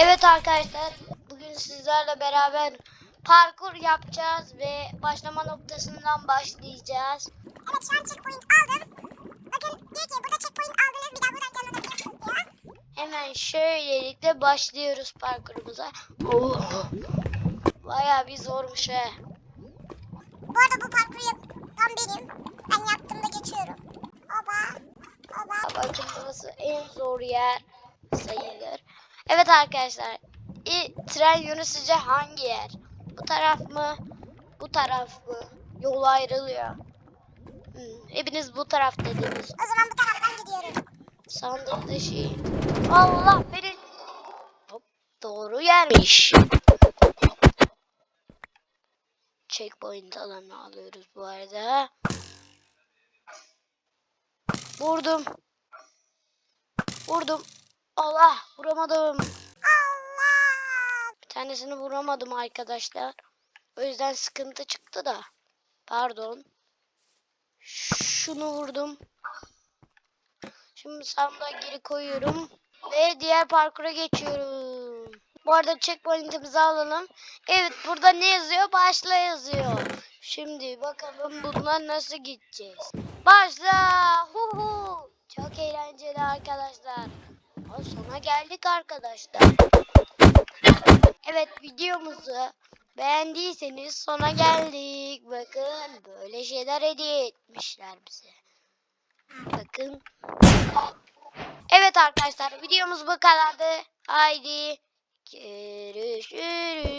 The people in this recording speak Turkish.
Evet arkadaşlar, bugün sizlerle beraber parkur yapacağız ve başlama noktasından başlayacağız. Evet şu an checkpoint aldım. Bakın diyor ki burada checkpoint aldınız bir daha buradan canlı bakıyorsunuz diyor. Hemen şöylelikle başlıyoruz parkurumuza. Oo. Bayağı bir zormuş he. Bu arada bu parkuru yapan benim. Ben yaptığımda geçiyorum. Oba. Oba. Bakın burası en zor yer sayılır. Evet arkadaşlar, i- tren yönü sizce hangi yer? Bu taraf mı? Bu taraf mı? Yol ayrılıyor. Hmm, hepiniz bu taraf dediniz. O zaman bu taraftan gidiyorum. Sandık dışı. Allah beni. Hop, doğru yermiş. Checkpoint alanı alıyoruz bu arada. Vurdum. Vurdum. Allah vuramadım. Allah. Bir tanesini vuramadım arkadaşlar. O yüzden sıkıntı çıktı da. Pardon. Şunu vurdum. Şimdi sandığa geri koyuyorum. Ve diğer parkura geçiyorum. Bu arada checkpoint'imizi alalım. Evet burada ne yazıyor? Başla yazıyor. Şimdi bakalım bundan nasıl gideceğiz. Başla. Hu hu. Çok eğlenceli arkadaşlar. Sona geldik arkadaşlar. Evet videomuzu beğendiyseniz sona geldik. Bakın böyle şeyler hediye etmişler bize. Bakın. Evet arkadaşlar videomuz bu kadardı. Haydi görüşürüz.